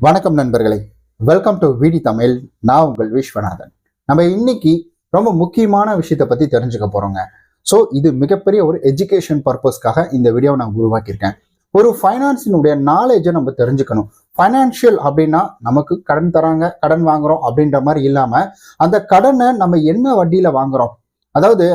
வணக்கம் நண்பர்களே. Welcome to விடி தமிழ். நான் உங்கள் விஸ்வநாதன். நம்ம இன்னைக்கு ரொம்ப முக்கியமான விஷயத்தை பத்தி தெரிஞ்சுக்க போறோங்க. ஸோ இது மிகப்பெரிய ஒரு எஜுகேஷன் பர்பஸ்க்காக இந்த வீடியோவை நான் உருவாக்கியிருக்கேன். ஒரு ஃபைனான்ஸினுடைய நாலேஜை நம்ம தெரிஞ்சுக்கணும். ஃபைனான்ஷியல் அப்படின்னா நமக்கு கடன் தராங்க கடன் வாங்குறோம் அப்படின்ற மாதிரி இல்லாம அந்த கடனை நம்ம என்ன வட்டியில வாங்குறோம்? அதாவது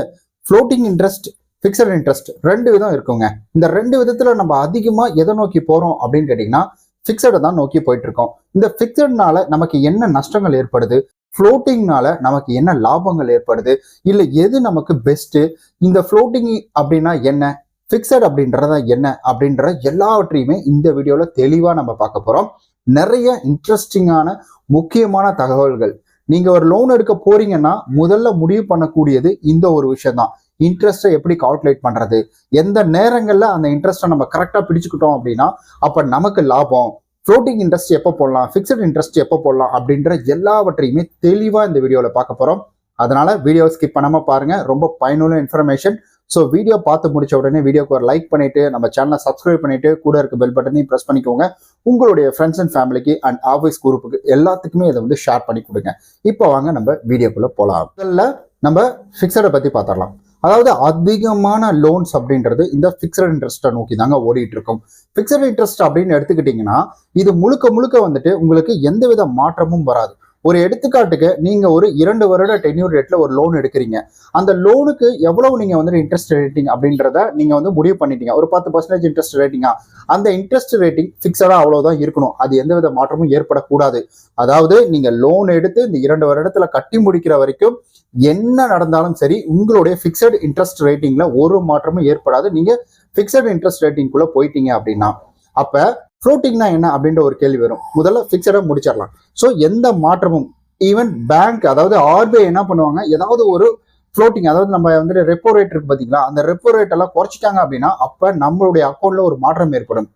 ஃப்ளோட்டிங் இன்ட்ரெஸ்ட் ஃபிக்ஸட் இன்ட்ரெஸ்ட் ரெண்டு விதம் இருக்குங்க. இந்த ரெண்டு விதத்துல நம்ம அதிகமா எதை நோக்கி போறோம் அப்படின்னு கேட்டிங்கன்னா ஃபிக்ஸடை தான் நோக்கி போயிட்டு இருக்கோம் இந்த ஃபிக்ஸட்னால நமக்கு என்ன நஷ்டங்கள் ஏற்படுது? ஃப்ளோட்டிங்னால நமக்கு என்ன லாபங்கள் ஏற்படுது? இல்லை எது நமக்கு பெஸ்ட்டு இந்த ஃப்ளோட்டிங் அப்படின்னா என்ன? ஃபிக்ஸட் அப்படின்றத என்ன? அப்படின்ற எல்லாவற்றையுமே இந்த வீடியோவில் தெளிவாக நம்ம பார்க்க போகிறோம் நிறைய இன்ட்ரெஸ்டிங்கான முக்கியமான தகவல்கள். நீங்கள் ஒரு லோன் எடுக்க போறீங்கன்னா முதல்ல முடிவு பண்ணக்கூடியது இந்த ஒரு விஷயம் தான் இன்ட்ரெஸ்ட்டை எப்படி கால்குலேட் பண்ணுறது எந்த நேரங்களில் அந்த இன்ட்ரெஸ்ட்டை நம்ம கரெக்டாக பிடிச்சுக்கிட்டோம் அப்படின்னா அப்போ நமக்கு லாபம். ஃப்ளோட்டிங் இன்ட்ரெஸ்ட் எப்போ போடலாம்? ஃபிக்ஸட் இன்ட்ரெஸ்ட் எப்போ போடலாம்? அப்படின்ற எல்லாவற்றையுமே தெளிவாக இந்த வீடியோவில் பார்க்க போகிறோம் அதனால வீடியோ ஸ்கிப் பண்ணாமல் பாருங்கள் ரொம்ப பயனுள்ள இன்ஃபர்மேஷன் ஸோ வீடியோ பார்த்து முடிச்ச உடனே வீடியோக்கு ஒரு லைக் பண்ணிவிட்டு நம்ம சேனலை சப்ஸ்கிரைப் பண்ணிட்டு கூட இருக்க பெல் பட்டனையும் ப்ரெஸ் பண்ணிக்கோங்க. உங்களுடைய ஃப்ரெண்ட்ஸ் அண்ட் ஃபேமிலிக்கு அண்ட் ஆஃபீஸ் குரூப்புக்கு எல்லாத்துக்குமே இதை வந்து ஷேர் பண்ணி கொடுங்க. இப்போ வாங்க நம்ம வீடியோக்குள்ளே போகலாம் முதல்ல நம்ம ஃபிக்ஸடை பற்றி பார்த்துடலாம். அதாவது அதிகமான லோன்ஸ் அப்படின்றது இந்த ஃபிக்ஸட் இன்ட்ரெஸ்ட்டை நோக்கி தாங்க ஓடிட்டு இருக்கும் ஃபிக்ஸட் இன்ட்ரெஸ்ட் அப்படின்னு எடுத்துக்கிட்டிங்கன்னா இது முழுக்க முழுக்க வந்துட்டு உங்களுக்கு எந்தவித மாற்றமும் வராது. ஒரு எடுத்துக்காட்டுக்கு நீங்க ஒரு இரண்டு வருட டென்யூர் ரேட்ல ஒரு லோன் எடுக்கிறீங்க. அந்த லோனுக்கு எவ்வளவு நீங்க வந்து இன்ட்ரெஸ்ட் ரேட்டிங் அப்படின்றத நீங்க வந்து முடிவு பண்ணிட்டீங்க. ஒரு பத்து பர்சன்டேஜ் இன்ட்ரெஸ்ட் ரேட்டிங்கா அந்த இன்ட்ரெஸ்ட் ரேட்டிங் ஃபிக்ஸடா அவ்வளவுதான் இருக்கணும். அது எந்தவித மாற்றமும் ஏற்படக்கூடாது. அதாவது நீங்க லோன் எடுத்து இந்த இரண்டு வருடத்துல கட்டி முடிக்கிற வரைக்கும் என்ன நடந்தாலும் சரி உங்களுடைய ஃபிக்ஸட் இன்ட்ரெஸ்ட் ரேட்டிங்ல ஒரு மாற்றமும் ஏற்படாது. நீங்க பிக்சட் இன்ட்ரெஸ்ட் ரேட்டிங்குள்ள போயிட்டீங்க அப்படின்னா அப்ப ஃப்ளோட்டிங்னா என்ன அப்படின்ற ஒரு கேள்வி வரும். முதல்ல ஃபிக்ஸடாக முடிச்சிடலாம். ஸோ எந்த மாற்றமும் ஈவன் பேங்க் அதாவது ஆர்பிஐ என்ன பண்ணுவாங்க? ஏதாவது ஒரு ஃப்ளோட்டிங் அதாவது நம்ம வந்துட்டு ரெப்போ ரேட் இருக்கு பார்த்தீங்களா அந்த ரெப்போ ரேட் எல்லாம் குறைச்சிட்டாங்க அப்படின்னா அப்போ நம்மளுடைய அக்கௌண்ட்ல ஒரு மாற்றம் ஏற்படும்.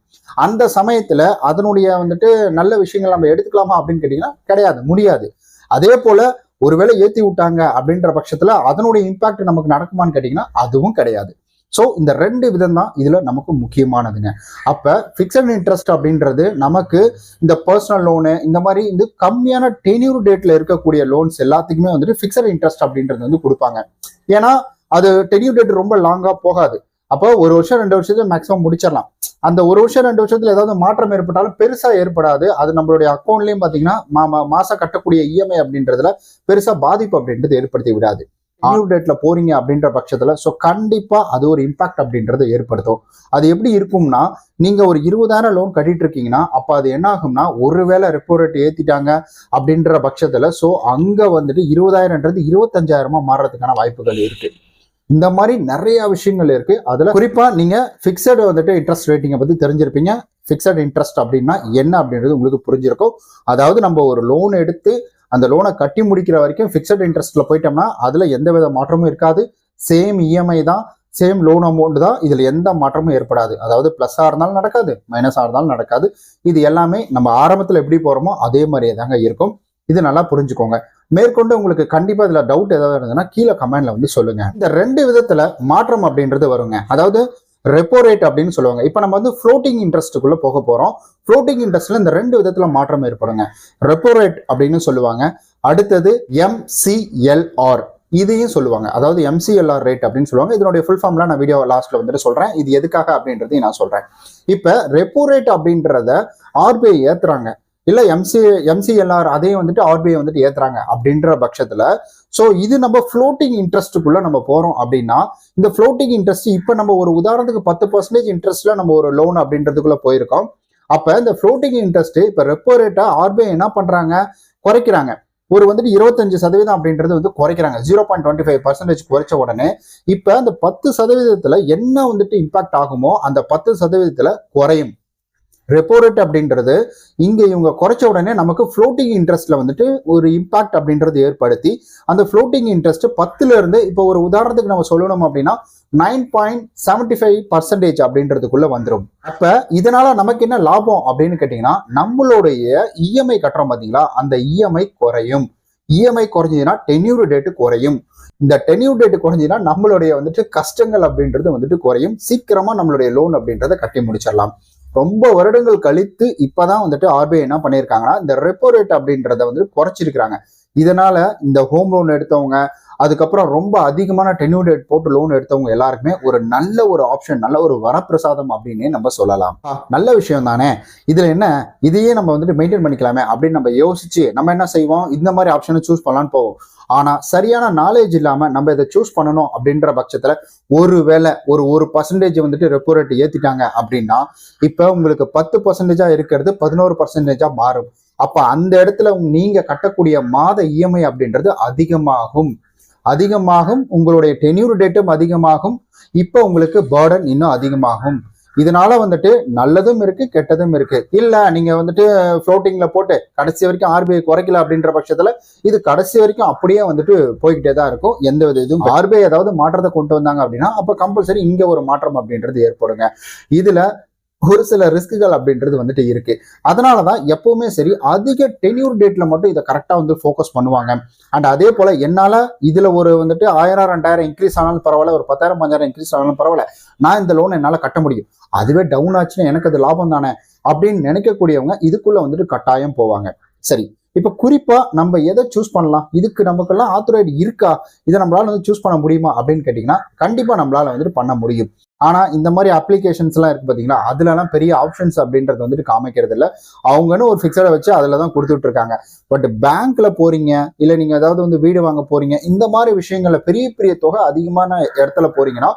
அந்த சமயத்தில் அதனுடைய வந்துட்டு நல்ல விஷயங்கள் நம்ம எடுத்துக்கலாமா அப்படின்னு கேட்டிங்கன்னா கிடையாது முடியாது. அதே போல ஒருவேளை ஏற்றி விட்டாங்க அப்படின்ற பட்சத்தில் அதனுடைய இம்பாக்ட் நமக்கு நடக்குமான்னு கேட்டிங்கன்னா அதுவும் கிடையாது. ஸோ இந்த ரெண்டு விதம் தான் இதில் நமக்கு முக்கியமானதுங்க. அப்போ ஃபிக்ஸட் இன்ட்ரெஸ்ட் அப்படின்றது நமக்கு இந்த பர்சனல் லோனு இந்த மாதிரி இந்த கம்மியான டென்யூர் டேட்டில் இருக்கக்கூடிய லோன்ஸ் எல்லாத்துக்குமே வந்துட்டு ஃபிக்ஸட் இன்ட்ரெஸ்ட் அப்படின்றது வந்து கொடுப்பாங்க. ஏன்னா அது டென்யூர் டேட் ரொம்ப லாங்காக போகாது. அப்போ ஒரு வருஷம் ரெண்டு வருஷத்துல மேக்ஸிமம் முடிச்சிடலாம். அந்த ஒரு வருஷம் ரெண்டு வருஷத்துல ஏதாவது மாற்றம் ஏற்பட்டாலும் பெருசா ஏற்படாது. அது நம்மளுடைய அக்கௌண்ட்லயும் பாத்தீங்கன்னா மாசம் கட்டக்கூடிய இஎம்ஐ அப்படின்றதுல பெருசா பாதிப்பு அப்படின்றது ஏற்படுத்தி விடாது. நியூ டேட்ல போறீங்க அப்படின்ற பட்சத்துல ஸோ கண்டிப்பா அது ஒரு இம்பாக்ட் அப்படின்றத ஏற்படுத்தும். அது எப்படி இருக்கும்னா நீங்க ஒரு இருபதாயிரம் லோன் கட்டிட்டு இருக்கீங்கன்னா அப்ப அது என்ன ஆகும்னா ஒருவேளை ரெப்போ ரேட் ஏத்திட்டாங்க அப்படின்ற பட்சத்துல ஸோ அங்க வந்துட்டு இருபதாயிரம்ன்றது இருபத்தஞ்சாயிரமா மாறுறதுக்கான வாய்ப்புகள் இருக்கு. இந்த மாதிரி நிறைய விஷயங்கள் இருக்கு. அதுல குறிப்பா நீங்க பிக்சடு வந்துட்டு இன்ட்ரெஸ்ட் ரேட்டிங்கை பத்தி தெரிஞ்சிருப்பீங்க. பிக்சட் இன்ட்ரெஸ்ட் அப்படின்னா என்ன அப்படின்றது உங்களுக்கு புரிஞ்சிருக்கும். அதாவது நம்ம ஒரு லோன் எடுத்து அந்த லோனை கட்டி முடிக்கிற வரைக்கும் ஃபிக்ஸட் இன்ட்ரெஸ்ட்ல போயிட்டோம்னா அதுல எந்த வித மாற்றமும் இருக்காது. சேம் இஎம்ஐ தான் சேம் லோன் அமௌண்ட் தான் இதுல எந்த மாற்றமும் ஏற்படாது. அதாவது பிளஸ்ஸா இருந்தாலும் நடக்காது மைனஸாக இருந்தாலும் நடக்காது. இது எல்லாமே நம்ம ஆரம்பத்துல எப்படி போறோமோ அதே மாதிரியே தாங்க இருக்கும். இது நல்லா புரிஞ்சுக்கோங்க. மேற்கொண்டு உங்களுக்கு கண்டிப்பா இதுல டவுட் ஏதாவது இருந்ததுன்னா கீழே கமெண்ட்ல வந்து சொல்லுங்க. இந்த ரெண்டு விதத்துல மாற்றம் அப்படின்றது வருங்க. அதாவது ரெப்போ ரேட் அப்படின்னு சொல்லுவாங்க. இப்போ நம்ம வந்து ஃப்ளோட்டிங் இன்ட்ரெஸ்ட்டுக்குள்ள போக போறோம். ஃப்ளோட்டிங் இன்ட்ரெஸ்ட்ல இந்த ரெண்டு விதத்துல மாற்றம் ஏற்படுங்க. ரெப்போ ரேட் அப்படின்னு சொல்லுவாங்க. அடுத்தது எம்சிஎல்ஆர் இதையும் சொல்லுவாங்க. அதாவது எம்சிஎல்ஆர் ரேட் அப்படின்னு சொல்லுவாங்க. இதனுடைய ஃபுல் ஃபார்ம்லாம் நான் வீடியோ லாஸ்ட்ல வந்துட்டு சொல்றேன். இது எதுக்காக அப்படின்றதையும் நான் சொல்றேன். இப்போ ரெப்போ ரேட் அப்படின்றத ஆர்பிஐ ஏத்துறாங்க. இல்ல எம்சி எம்சிஎல்ஆர் அதையும் வந்துட்டு ஆர்பிஐ வந்துட்டு ஏத்துறாங்க. அப்படின்ற பட்சத்துல ஸோ இது நம்ம ஃப்ளோட்டிங் இன்ட்ரெஸ்ட்டுக்குள்ள நம்ம போகிறோம் அப்படின்னா இந்த ஃப்ளோட்டிங் இன்ட்ரெஸ்ட் இப்போ நம்ம ஒரு உதாரணத்துக்கு பத்து பர்சன்டேஜ் இன்ட்ரெஸ்ட்ல நம்ம ஒரு லோன் அப்படின்றதுக்குள்ள போயிருக்கோம். அப்போ இந்த ஃப்ளோட்டிங் இன்ட்ரெஸ்ட் இப்போ ரெப்போ ரேட்டை ஆர்பிஐ என்ன பண்ணுறாங்க குறைக்கிறாங்க. ஒரு வந்துட்டு இருபத்தஞ்சு சதவீதம் அப்படின்றது வந்து குறைக்கிறாங்க. Zero point twenty five percentage குறைச்ச உடனே இப்போ அந்த பத்து சதவீதத்தில் என்ன வந்துட்டு இம்பாக்ட் ஆகுமோ அந்த பத்து சதவீதத்தில் குறையும். ரெப்போ ரேட் அப்படின்றது இங்கே இவங்க குறைச்ச உடனே நமக்கு ஃப்ளோட்டிங் இன்ட்ரெஸ்ட்டில் வந்துட்டு ஒரு இம்பாக்ட் அப்படின்றது ஏற்படுத்தி அந்த ஃப்ளோட்டிங் இன்ட்ரெஸ்ட் பத்துல இருந்து இப்போ ஒரு உதாரணத்துக்கு நம்ம சொல்லணும் அப்படின்னா nine point seventy five percentage அப்படின்றதுக்குள்ள வந்துடும் அப்போ இதனால நமக்கு என்ன லாபம் அப்படின்னு கேட்டிங்கன்னா நம்மளுடைய இஎம்ஐ கட்டுறோம் பார்த்தீங்களா அந்த இஎம்ஐ குறையும். இஎம்ஐ குறைஞ்சதுன்னா டென்யூர் டேட்டு குறையும். இந்த டென்யூர் டேட் குறைஞ்சதுன்னா நம்மளுடைய வந்துட்டு கஷ்டங்கள் அப்படின்றது வந்துட்டு குறையும். சீக்கிரமா நம்மளுடைய லோன் அப்படின்றத கட்டி முடிச்சிடலாம். ரொம்ப வருடங்கள் கழித்து இப்பதான் வந்துட்டு ஆர்பிஐ என்ன பண்ணியிருக்காங்கன்னா இந்த ரெப்போ ரேட் அப்படின்றத வந்து குறைச்சிருக்கிறாங்க. இதனால இந்த ஹோம் லோன் எடுத்தவங்க அதுக்கப்புறம் ரொம்ப அதிகமான டென்யூ டேட் போட்டு லோன் எடுத்தவங்க எல்லாருக்குமே ஒரு நல்ல ஒரு ஆப்ஷன் நல்ல ஒரு வரப்பிரசாதம் அப்படின்னே நம்ம சொல்லலாம். நல்ல விஷயம் தானே? இதுல என்ன? இதையே நம்ம வந்துட்டு மெயின்டைன் பண்ணிக்கலாமே அப்படின்னு நம்ம யோசிச்சு நம்ம என்ன செய்வோம்? இந்த மாதிரி ஆப்ஷனை சூஸ் பண்ணலாம்னு போவோம். ஆனா சரியான நாலேஜ் இல்லாம நம்ம இதை சூஸ் பண்ணணும் அப்படின்ற பட்சத்துல ஒருவேளை ஒரு ஒரு பர்சன்டேஜ் வந்துட்டு ரெப்போ ரேட் ஏத்திட்டாங்க அப்படின்னா இப்ப உங்களுக்கு பத்து பர்சன்டேஜா இருக்கிறது பதினோரு பர்சன்டேஜா மாறும். அப்ப அந்த இடத்துல நீங்க கட்டக்கூடிய மாத இஎம்ஐ அப்படின்றது அதிகமாகும். அதிகமாகும் உங்களுடைய டென்யூர் டேட்டும் அதிகமாகும் இப்போ உங்களுக்கு பேர்டன் இன்னும் அதிகமாகும். இதனால வந்துட்டு நல்லதும் இருக்கு கெட்டதும் இருக்கு. இல்ல நீங்க வந்துட்டு ஃப்ளோட்டிங்ல போட்டு கடைசி வரைக்கும் ஆர்பிஐ குறைக்கல அப்படின்ற பட்சத்துல இது கடைசி வரைக்கும் அப்படியே வந்துட்டு போய்கிட்டே தான் இருக்கும். எந்த வித இதுவும் ஆர்பிஐ ஏதாவது மாற்றத்தை கொண்டு வந்தாங்க அப்படின்னா அப்ப கம்பல்சரி இங்க ஒரு மாற்றம் அப்படின்றது ஏற்படுங்க. இதுல ஒரு சில ரிஸ்க்குகள் அப்படின்றது வந்துட்டு இருக்கு. அதனாலதான் எப்பவுமே சரி அதிக டென்யூர் டேட்ல மட்டும் இதை கரெக்டாக வந்து ஃபோக்கஸ் பண்ணுவாங்க. அண்ட் அதே போல என்னால இதுல ஒரு வந்துட்டு ஆயிரம் ரெண்டாயிரம் இன்க்ரீஸ் ஆனாலும் பரவாயில்ல ஒரு பத்தாயிரம் பஞ்சாயிரம் இன்க்ரீஸ் ஆனாலும் பரவாயில்ல நான் இந்த லோன் என்னால் கட்ட முடியும். அதுவே டவுன் ஆச்சுன்னா எனக்கு அது லாபம் தானே? அப்படின்னு நினைக்கக்கூடியவங்க இதுக்குள்ள வந்துட்டு கட்டாயம் போவாங்க. சரி இப்ப குறிப்பா நம்ம எதை சூஸ் பண்ணலாம்? இதுக்கு நமக்கெல்லாம் ஆத்தரைடு இருக்கா? இதை நம்மளால வந்து சூஸ் பண்ண முடியுமா? அப்படின்னு கேட்டீங்கன்னா கண்டிப்பா நம்மளால வந்துட்டு பண்ண முடியும். ஆனால் இந்த மாதிரி அப்ளிகேஷன்ஸ்லாம் இருக்குது பார்த்தீங்கன்னா அதுலலாம் பெரிய ஆப்ஷன்ஸ் அப்படின்றது வந்துட்டு காமிக்கிறது இல்லை. அவங்கன்னு ஒரு ஃபிக்ஸடை வச்சு அதில் தான் கொடுத்துட்டு இருக்காங்க. பட் பேங்க்கில் போகிறீங்க இல்லை நீங்கள் ஏதாவது வந்து வீடு வாங்க போகிறீங்க இந்த மாதிரி விஷயங்களில் பெரிய பெரிய தொகை அதிகமான இடத்துல போகிறீங்கன்னா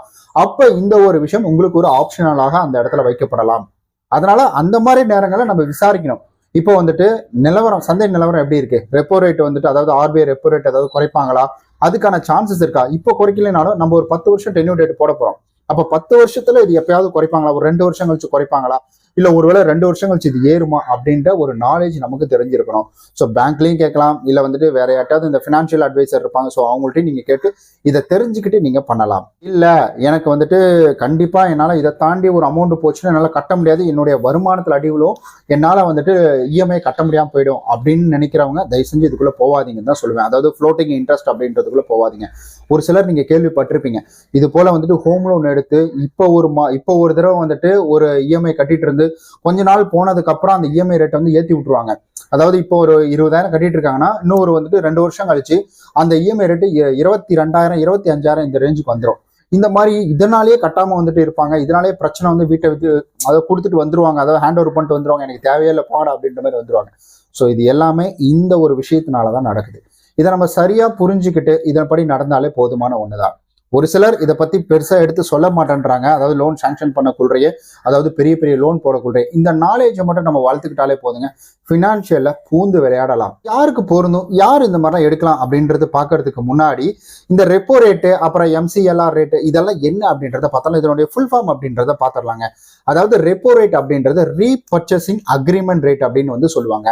அப்போ இந்த ஒரு விஷயம் உங்களுக்கு ஒரு ஆப்ஷனலாக அந்த இடத்துல வைக்கப்படலாம். அதனால அந்த மாதிரி நேரங்களில் நம்ம விசாரிக்கணும். இப்போ வந்துட்டு நிலவரம் சந்தை நிலவரம் எப்படி இருக்கு? ரெப்போ ரேட் வந்துட்டு அதாவது ஆர்பிஐ ரெப்போ ரேட் ஏதாவது குறைப்பாங்களா? அதுக்கான சான்சஸ் இருக்கா? இப்போ குறைக்கலைனாலும் நம்ம ஒரு பத்து வருஷம் டென்யூ டேட் போட போறோம். அப்ப பத்து வருஷத்துல இது எப்பயாவது குறைப்பாங்களா? ஒரு ரெண்டு வருஷம் கழிச்சு குறைப்பாங்களா? இல்ல ஒருவேளை ரெண்டு வருஷம் கழிச்சு இது ஏறுமா? அப்படின்ற ஒரு நாலேஜ் நமக்கு தெரிஞ்சிருக்கணும். ஸோ பேங்க்லயும் கேட்கலாம். இல்ல வந்துட்டு வேற யார்ட்டாவது இந்த ஃபினான்ஷியல் அட்வைசர் இருப்பாங்க. ஸோ அவங்கள்ட்டையும் நீங்க கேட்டு இதை தெரிஞ்சுக்கிட்டு நீங்க பண்ணலாம். இல்ல எனக்கு வந்துட்டு கண்டிப்பா என்னால இதை தாண்டி ஒரு அமௌண்ட் போச்சுன்னா என்னால கட்ட முடியாது. என்னுடைய வருமானத்துல அடிவிலும் என்னால வந்துட்டு இஎம்ஐ கட்ட முடியாம போயிடும் அப்படின்னு நினைக்கிறவங்க தயவு செஞ்சு இதுக்குள்ள போவாதீங்கன்னு தான் சொல்லுவேன். அதாவது ஃப்ளோட்டிங் இன்ட்ரெஸ்ட் அப்படின்றதுக்குள்ள போவாதீங்க. ஒரு சிலர் நீங்க கேள்விப்பட்டிருப்பீங்க. இது போல வந்துட்டு ஹோம் லோன் எடுத்து இப்போ ஒரு மா இப்போ ஒரு தடவை வந்துட்டு ஒரு இஎம்ஐ கட்டிட்டு இருந்து கொஞ்ச நாள் போனதுக்கு அப்புறம் அந்த இஎம்ஐ ரேட்டை வந்து ஏத்தி விட்டுருவாங்க. அதாவது இப்போ ஒரு இருபதாயிரம் கட்டிட்டு இருக்காங்கன்னா இன்னொரு வந்துட்டு ரெண்டு வருஷம் கழிச்சு அந்த இஎம்ஐ ரேட்டு இருபத்தி ரெண்டாயிரம் இருபத்தி அஞ்சாயிரம் இந்த ரேஞ்சுக்கு வந்துடும் இந்த மாதிரி இதனாலேயே கட்டாம வந்துட்டு இருப்பாங்க. இதனாலேயே பிரச்சனை வந்து வீட்டை விட்டு அதை கொடுத்துட்டு வந்துருவாங்க. அதாவது ஹேண்ட் ஓவர் பண்ணிட்டு வந்துருவாங்க. எனக்கு தேவையில்லை இல்லை அப்படின்ற மாதிரி வந்துருவாங்க. ஸோ இது எல்லாமே இந்த ஒரு விஷயத்தினால தான் நடக்குது. இதை நம்ம சரியா புரிஞ்சுக்கிட்டு இதன்படி நடந்தாலே போதுமான ஒண்ணுதான். ஒரு சிலர் இதை பத்தி பெருசா எடுத்து சொல்ல மாட்டேன்றாங்க. அதாவது லோன் சாங்ஷன் பண்ணக்குள்ளேயே அதாவது பெரிய பெரிய லோன் போடக்குள்ளே இந்த நாலேஜை மட்டும் நம்ம வளர்த்துக்கிட்டாலே போதுங்க. ஃபினான்ஷியலில் பூந்து விளையாடலாம். யாருக்கு பொருந்தும்? யார் இந்த மாதிரிலாம் எடுக்கலாம் அப்படின்றது பார்க்கறதுக்கு முன்னாடி இந்த ரெப்போ ரேட்டு அப்புறம் எம்சிஎல்ஆர் ரேட்டு இதெல்லாம் என்ன அப்படின்றத பார்த்தாலும் இதனுடைய ஃபுல் ஃபார்ம் அப்படின்றத பார்த்துடலாங்க. அதாவது ரெப்போ ரேட் அப்படின்றது ரீபர்ச்சசிங் அக்ரிமெண்ட் ரேட் அப்படின்னு வந்து சொல்லுவாங்க.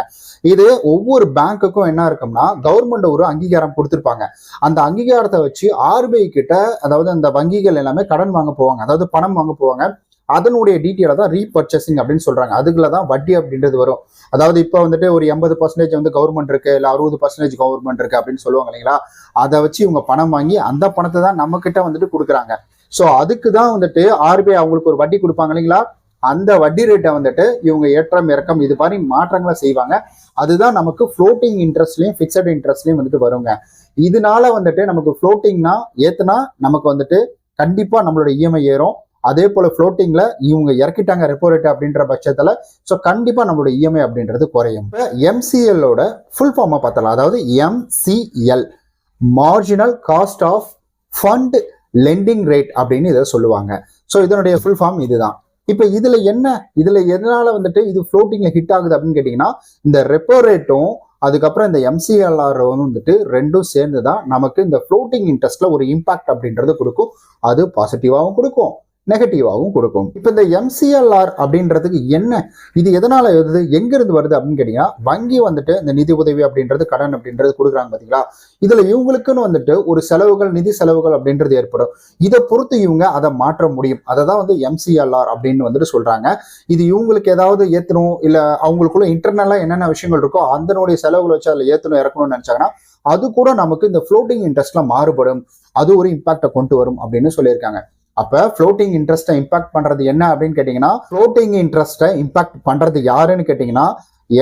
இது ஒவ்வொரு பேங்க்குக்கும் என்ன இருக்கும்னா கவர்மெண்ட் ஒரு அங்கீகாரம் கொடுத்துருப்பாங்க. அந்த அங்கீகாரத்தை வச்சு ஆர்பிஐ கிட்ட அதாவது அந்த வங்கிகள் எல்லாமே கடன் வாங்க போவாங்க. அதாவது பணம் வாங்க போவாங்க. அதனுடைய டீட்டெயிலை தான் ரீபர்ச்சேசிங் அப்படின்னு சொல்றாங்க. அதுக்குள்ள தான் வட்டி அப்படின்றது வரும். அதாவது இப்போ வந்துட்டு ஒரு எண்பது பர்சன்டேஜ் வந்து கவர்மெண்ட் இருக்கு இல்லை அறுபது பர்சன்டேஜ் கவர்மெண்ட் இருக்கு அப்படின்னு சொல்லுவாங்க இல்லைங்களா? அதை வச்சு இவங்க பணம் வாங்கி அந்த பணத்தை தான் நம்ம கிட்ட வந்துட்டு கொடுக்குறாங்க. ஸோ அதுக்கு தான் வந்துட்டு ஆர்பிஐ அவங்களுக்கு ஒரு வட்டி கொடுப்பாங்க இல்லைங்களா? அந்த வட்டி ரேட்டை வந்துட்டு இவங்க ஏற்றம் இறக்கம் இது மாதிரி மாற்றங்களை செய்வாங்க. அதுதான் நமக்கு ஃப்ளோட்டிங் இன்ட்ரெஸ்ட்லையும் ஃபிக்ஸட் இன்ட்ரெஸ்ட்லையும் வந்துட்டு வருங்க. இதனால வந்துட்டு நமக்கு ஃப்ளோட்டிங்னா ஏத்துனா நமக்கு வந்துட்டு கண்டிப்பா நம்மளோட இஎம்ஐ ஏறும். அதே போல ஃப்ளோட்டிங்ல இவங்க இறக்கிட்டாங்க ரெப்போ ரேட் அப்படின்ற பட்சத்துல ஸோ கண்டிப்பா நம்மளோட இஎம்ஐ அப்படின்றது குறையும். இப்போ எம்சிஎல்லோட ஃபுல் ஃபார்மை பார்த்தலாம் அதாவது MCL marginal cost of fund lending rate அப்படின்னு இதை சொல்லுவாங்க. ஸோ இதனுடைய ஃபுல் ஃபார்ம் இதுதான். இப்போ இதுல என்ன? இதுல எதனால வந்துட்டு இது ஃப்ளோட்டிங்ல ஹிட் ஆகுது அப்படின்னு கேட்டீங்கன்னா இந்த ரெப்போ ரேட்டும் அதுக்கப்புறம் இந்த எம்சிஎல்ஆர் வந்துட்டு ரெண்டும் சேர்ந்து தான் நமக்கு இந்த ஃப்ளோட்டிங் இன்ட்ரெஸ்ட்ல ஒரு இம்பாக்ட் அப்படின்றது கொடுக்கும். அது பாசிட்டிவாகவும் கொடுக்கும். நெகட்டிவாகவும் கொடுக்கும். இப்போ இந்த எம்சிஎல்ஆர் அப்படின்றதுக்கு என்ன இது எதனால் வருது எங்க இருந்து வருது அப்படின்னு கேட்டிங்கன்னா வங்கி வந்துட்டு இந்த நிதி உதவி அப்படின்றது கடன் அப்படின்றது கொடுக்குறாங்க பார்த்தீங்களா இதில் இவங்களுக்குன்னு வந்துட்டு ஒரு செலவுகள் நிதி செலவுகள் அப்படின்றது ஏற்படும். இதை பொறுத்து இவங்க அதை மாற்ற முடியும். அதை தான் வந்து எம்சிஎல்ஆர் அப்படின்னு வந்துட்டு சொல்றாங்க. இது இவங்களுக்கு ஏதாவது ஏற்றணும் இல்லை அவங்களுக்குள்ள இன்டர்னலாக என்னென்ன விஷயங்கள் இருக்கோ அந்தனுடைய செலவுகளை வச்சு அதில் ஏற்றணும் இறக்கணும்னு நினச்சாங்கன்னா அது கூட நமக்கு இந்த ஃப்ளோட்டிங் இன்ட்ரெஸ்ட்லாம் மாறுபடும். அது ஒரு இம்பாக்டை கொண்டு வரும் அப்படின்னு சொல்லியிருக்காங்க. அப்ப ஃப்ளோட்டிங் இன்ட்ரெஸ்ட்டை இம்பாக்ட் பண்றது என்ன அப்படின்னு கேட்டீங்கன்னா ஃப்ளோட்டிங் இன்ட்ரெஸ்ட்டை இம்பாக்ட் பண்றது யாருன்னு கேட்டீங்கன்னா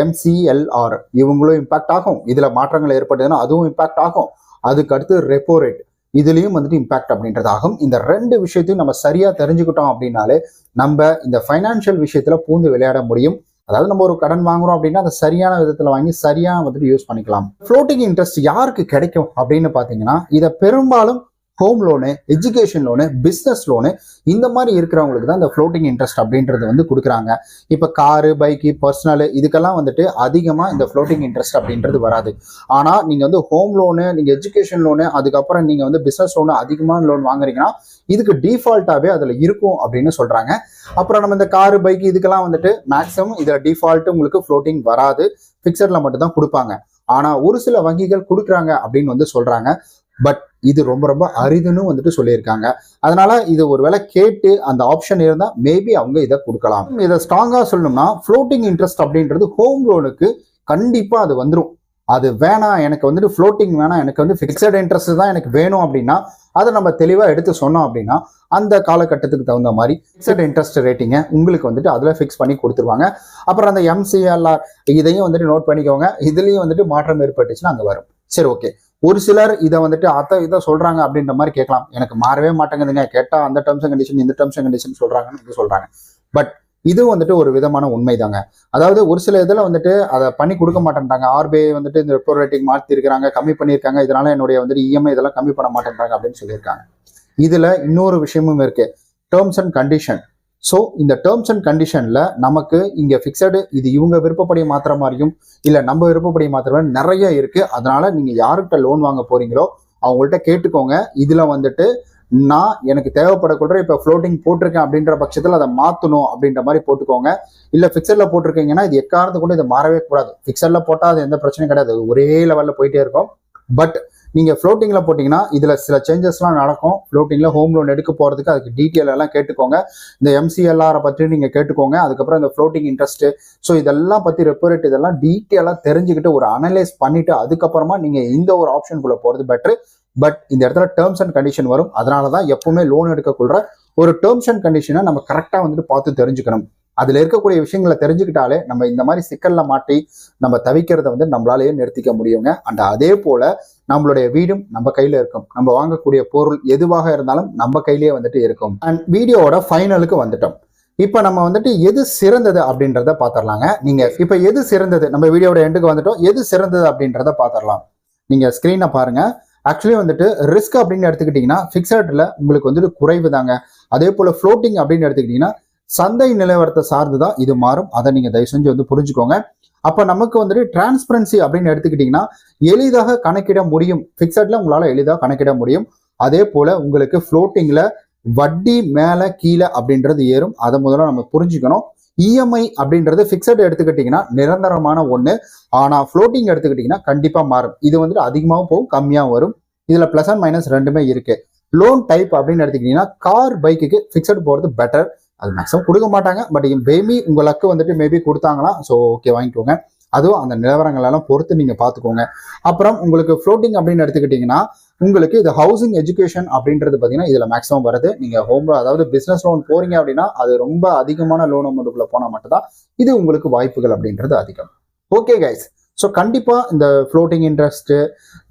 எம்சிஎல்ஆர் இவங்களும் இம்பாக்ட் ஆகும். இதுல மாற்றங்கள் ஏற்பட்டதுன்னா அதுவும் இம்பாக்ட் ஆகும். அதுக்கு அடுத்து ரெப்போ ரேட் இதுலயும் வந்துட்டு இம்பாக்ட் அப்படின்றது ஆகும் இந்த ரெண்டு விஷயத்தையும் நம்ம சரியா தெரிஞ்சுக்கிட்டோம் அப்படின்னாலே நம்ம இந்த ஃபைனான்சியல் விஷயத்துல பூந்து விளையாட முடியும். அதாவது நம்ம ஒரு கடன் வாங்குறோம் அப்படின்னா அதை சரியான விதத்துல வாங்கி சரியா வந்துட்டு யூஸ் பண்ணிக்கலாம். ஃப்ளோட்டிங் இன்ட்ரெஸ்ட் யாருக்கு கிடைக்கும் அப்படின்னு பாத்தீங்கன்னா இதை பெரும்பாலும் home loan education loan business loan இந்த மாதிரி இருக்கிறவங்களுக்கு தான் இந்த ஃப்ளோட்டிங் இன்ட்ரெஸ்ட் அப்படின்றது வந்து கொடுக்குறாங்க. இப்போ காரு பைக்கு பர்சனலு இதுக்கெல்லாம் வந்துட்டு அதிகமாக இந்த ஃப்ளோட்டிங் இன்ட்ரெஸ்ட் அப்படின்றது வராது. ஆனால் நீங்கள் வந்து ஹோம் லோனு நீங்கள் எஜுகேஷன் லோனு அதுக்கப்புறம் நீங்கள் வந்து பிஸ்னஸ் லோனு அதிகமான லோன் வாங்குறீங்கன்னா இதுக்கு டிஃபால்ட்டாகவே அதில் இருக்கும் அப்படின்னு சொல்கிறாங்க அப்புறம் நம்ம இந்த காரு பைக்கு இதுக்கெல்லாம் வந்துட்டு மேக்ஸிமம் இதில் டிஃபால்ட்டு உங்களுக்கு ஃப்ளோட்டிங் வராது. ஃபிக்ஸடில் மட்டும்தான் கொடுப்பாங்க. ஆனால் ஒரு சில வங்கிகள் கொடுக்குறாங்க அப்படின்னு வந்து சொல்கிறாங்க பட் இது ரொம்ப ரொம்ப அரிதுன்னு வந்துட்டு சொல்லியிருக்காங்க. அதனால இது ஒருவேளை கேட்டு அந்த ஆப்ஷன் இருந்தால் மேபி அவங்க இதை கொடுக்கலாம். இதை ஸ்ட்ராங்காக சொல்லணும்னா ஃப்ளோட்டிங் இன்ட்ரெஸ்ட் அப்படின்றது ஹோம் லோனுக்கு கண்டிப்பாக அது வந்துடும் அது வேணாம் எனக்கு வந்துட்டு ஃப்ளோட்டிங் வேணாம் எனக்கு வந்து ஃபிக்ஸட் இன்ட்ரெஸ்ட் தான் எனக்கு வேணும் அப்படின்னா அதை நம்ம தெளிவாக எடுத்து சொன்னோம் அப்படின்னா அந்த காலகட்டத்துக்கு தகுந்த மாதிரி ஃபிக்ஸட் இன்ட்ரெஸ்ட் ரேட்டிங்கை உங்களுக்கு வந்துட்டு அதில் ஃபிக்ஸ் பண்ணி கொடுத்துருவாங்க. அப்புறம் அந்த எம்சிஎல்ஆர் இதையும் வந்துட்டு நோட் பண்ணிக்கோங்க. இதுலேயும் வந்துட்டு மாற்றம் ஏற்பட்டுச்சுன்னா அங்கே வரும். சரி ஓகே ஒரு சிலர் இதை வந்துட்டு அத்தை இதை சொல்றாங்க அப்படின்ற மாதிரி கேட்கலாம். எனக்கு மாறவே மாட்டேங்குதுங்க. கேட்டால் அந்த டேர்ம்ஸ் அண்ட் கண்டிஷன் இந்த டேர்ம்ஸ் அண்ட் கண்டிஷன் சொல்றாங்கன்னு வந்து சொல்றாங்க. பட் இது வந்துட்டு ஒரு விதமான உண்மைதாங்க. அதாவது ஒரு சில இதில் வந்துட்டு அதை பண்ணி கொடுக்க மாட்டேன்றாங்க. ஆர்பிஐ வந்துட்டு இந்த ரெப்போ ரேட்டிங் மாற்றிருக்கிறாங்க கம்மி பண்ணியிருக்காங்க இதனால என்னுடைய வந்துட்டு இஎம்ஐ இதெல்லாம் கம்மி பண்ண மாட்டேன்றாங்க அப்படின்னு சொல்லியிருக்காங்க. இதுல இன்னொரு விஷயமும் இருக்கு. டேர்ம்ஸ் அண்ட் கண்டிஷன் ஸோ இந்த டேர்ம்ஸ் அண்ட் கண்டிஷனில் நமக்கு இங்கே ஃபிக்ஸடு இது இவங்க விருப்பப்படி மாத்திர மாதிரியும் இல்லை நம்ம விருப்பப்படி மாத்திர மாதிரி நிறைய இருக்குது அதனால் நீங்கள் யாருக்கிட்ட லோன் வாங்க போகிறீங்களோ அவங்கள்ட்ட கேட்டுக்கோங்க. இதில் வந்துட்டு நான் எனக்கு தேவைப்படக்கூட இப்போ ஃப்ளோட்டிங் போட்டிருக்கேன் அப்படின்ற பட்சத்தில் அதை மாற்றணும் அப்படின்ற மாதிரி போட்டுக்கோங்க. இல்லை ஃபிக்ஸடில் போட்டிருக்கீங்கன்னா இது எக்காரத்து கூட இது மாறவே கூடாது. ஃபிக்ஸடில் போட்டால் அது எந்த பிரச்சனையும் கிடையாது. ஒரே லெவலில் போயிட்டே இருக்கும். பட் நீங்கள் ஃப்ளோட்டிங்கில் போட்டிங்கன்னா இதில் சில சேஞ்சஸ்லாம் நடக்கும். ஃப்ளோட்டிங்கில் ஹோம் லோன் எடுக்க போகிறதுக்கு அதுக்கு டீட்டெயில் எல்லாம் கேட்டுக்கோங்க. இந்த எம்சிஎல்ஆரை பற்றி நீங்கள் கேட்டுக்கோங்க. அதுக்கப்புறம் இந்த ஃப்ளோட்டிங் இன்ட்ரெஸ்ட்டு ஸோ இதெல்லாம் பற்றி ரெப்போ ரேட் இதெல்லாம் டீட்டெயிலாக தெரிஞ்சுக்கிட்டு ஒரு அனலைஸ் பண்ணிவிட்டு அதுக்கப்புறமா நீங்கள் இந்த ஒரு ஆப்ஷனுக்குள்ளே போகிறது பெட்ரு பட் இந்த இடத்துல டேர்ம்ஸ் அண்ட் கண்டிஷன் வரும். அதனால தான் எப்பவுமே லோன் எடுக்கக்குள்ள ஒரு டேர்ம்ஸ் அண்ட் கண்டிஷனை நம்ம கரெக்டாக வந்துட்டு பார்த்து தெரிஞ்சுக்கணும். அதில் இருக்கக்கூடிய விஷயங்களை தெரிஞ்சுக்கிட்டாலே நம்ம இந்த மாதிரி சிக்கலில் மாட்டி நம்ம தவிக்கிறத வந்து நம்மளாலேயே நிறுத்திக்க முடியுங்க. அண்ட் அதே போல் நம்மளுடைய வீடும் நம்ம கையில் இருக்கும். நம்ம வாங்கக்கூடிய பொருள் எதுவாக இருந்தாலும் நம்ம கையிலேயே வந்துட்டு இருக்கும். அண்ட் வீடியோவோட ஃபைனலுக்கு வந்துட்டோம். இப்போ நம்ம வந்துட்டு எது சிறந்தது அப்படின்றத பார்த்துடலாங்க நீங்கள் இப்போ எது சிறந்தது? நம்ம வீடியோட எண்டுக்கு வந்துட்டோம். எது சிறந்தது அப்படின்றத பார்த்துடலாம் நீங்கள் ஸ்க்ரீனை பாருங்க. ஆக்சுவலி வந்துட்டு ரிஸ்க் அப்படின்னு எடுத்துக்கிட்டிங்கன்னா ஃபிக்ஸடில் உங்களுக்கு வந்துட்டு குறைவு தாங்க அதே போல் ஃப்ளோட்டிங் அப்படின்னு எடுத்துக்கிட்டிங்கன்னா சந்தை நிலவரத்தை சார்ந்து தான் இது மாறும். அதை நீங்கள் தயவு செஞ்சு வந்து புரிஞ்சுக்கோங்க. அப்போ நமக்கு வந்துட்டு டிரான்ஸ்பரன்சி அப்படின்னு எடுத்துக்கிட்டிங்கன்னா எளிதாக கணக்கிட முடியும். ஃபிக்ஸடில் உங்களால் எளிதாக கணக்கிட முடியும். அதே போல் உங்களுக்கு ஃப்ளோட்டிங்கில் வட்டி மேலே கீழே அப்படின்றது ஏறும். அதை முதல்ல நம்ம புரிஞ்சுக்கணும். இஎம்ஐ அப்படின்றது ஃபிக்ஸட் எடுத்துக்கிட்டிங்கன்னா நிரந்தரமான ஒன்று ஆனால் ஃப்ளோட்டிங் எடுத்துக்கிட்டிங்கன்னா கண்டிப்பாக மாறும். இது வந்துட்டு அதிகமாகவும் போகும் கம்மியாகவும் வரும். இதில் ப்ளஸ் அண்ட் மைனஸ் ரெண்டுமே இருக்கு. லோன் டைப் அப்படின்னு எடுத்துக்கிட்டிங்கன்னா கார் பைக்குக்கு ஃபிக்ஸட் போகிறது பெட்டர் அது மேக்ஸிமம் கொடுக்க மாட்டாங்க. பட் மேபி உங்கள் லக்கு வந்துட்டு மேபி கொடுத்தாங்கன்னா ஸோ ஓகே வாங்கிக்கோங்க. அதுவும் அந்த நிலவரங்களெல்லாம் பொறுத்து நீங்கள் பார்த்துக்கோங்க. அப்புறம் உங்களுக்கு ஃப்ளோட்டிங் அப்படின்னு எடுத்துக்கிட்டிங்கன்னா உங்களுக்கு இது ஹவுசிங் எஜுகேஷன் அப்படின்றது பார்த்தீங்கன்னா இதில் மேக்ஸிமம் வருது. நீங்கள் ஹோம் அதாவது பிஸ்னஸ் லோன் போறீங்க அப்படின்னா அது ரொம்ப அதிகமான லோன் அமௌண்ட்டுக்குள்ள போனால் மட்டும்தான் இது உங்களுக்கு வாய்ப்புகள் அப்படின்றது அதிகம். ஓகே கைஸ் ஸோ கண்டிப்பாக இந்த floating interest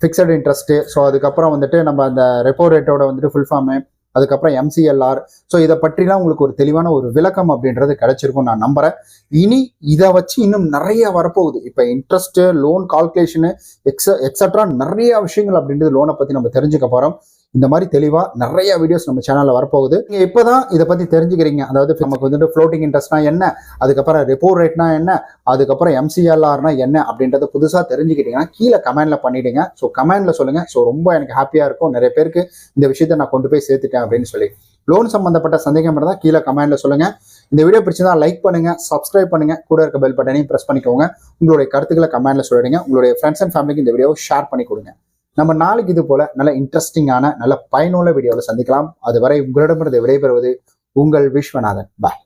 fixed interest so அதுக்கப்புறம் வந்துட்டு நம்ம அந்த ரெப்போ ரேட்டோட வந்துட்டு ஃபுல் ஃபார்மு அதுக்கப்புறம் எம்சிஎல்ஆர் ஸோ இதை பற்றிலாம் உங்களுக்கு ஒரு தெளிவான ஒரு விளக்கம் அப்படின்றது கிடைச்சிருக்கும் நான் நம்புறேன். இனி இதை வச்சு இன்னும் நிறைய வரப்போகுது. இப்போ இன்ட்ரெஸ்ட்டு லோன் கால்குலேஷனு எக்ஸ எக்ஸட்ரா நிறைய விஷயங்கள் அப்படின்றது லோனை பற்றி நம்ம தெரிஞ்சுக்க போகிறோம் இந்த மாதிரி தெளிவாக நிறைய வீடியோஸ் நம்ம சேனலில் வரப்போகுது. நீங்கள் இப்போ தான் இதை பற்றி தெரிஞ்சுக்கிறீங்க. அதாவது நமக்கு வந்துட்டு ஃப்ளோட்டிங் இன்ட்ரெஸ்ட்னா என்ன? அதுக்கப்புறம் ரெப்போ ரேட்னா என்ன? அதுக்கப்புறம் எம்சிஎல்ஆர்னா என்ன? அப்படின்றத புதுசாக தெரிஞ்சுக்கிட்டீங்கன்னா கீழே கமெண்டில் பண்ணிவிடுங்க ஸோ கமெண்டில் சொல்லுங்கள் ஸோ ரொம்ப எனக்கு ஹாப்பியாக இருக்கும். நிறைய பேருக்கு இந்த விஷயத்தை நான் கொண்டு போய் சேர்த்துட்டேன் அப்படின்னு சொல்லி. லோன் சம்மந்தப்பட்ட சந்தேகம் இருந்தால் கீழே கமெண்டில் சொல்லுங்கள் இந்த வீடியோ பிடிச்சதா லைக் பண்ணுங்க சப்ஸ்கிரைப் பண்ணுங்க. கூட இருக்க பெல் பட்டனையும் பிரஸ் பண்ணிக்கோங்க. உங்களுடைய கருத்துக்களை கமெண்ட்ல சொல்லிடுங்க. உங்களுடைய ஃப்ரெண்ட்ஸ் அண்ட் ஃபேமிலிக்கு இந்த வீடியோவை ஷேர் பண்ணி கொடுங்க. நம்ம நாளைக்கு இது போல நல்ல இன்ட்ரெஸ்டிங்கான நல்ல பயனுள்ள வீடியோவில் சந்திக்கலாம். அதுவரை உங்களிடமிருந்து விடைபெறுவது உங்கள் விஸ்வநாதன். பாய்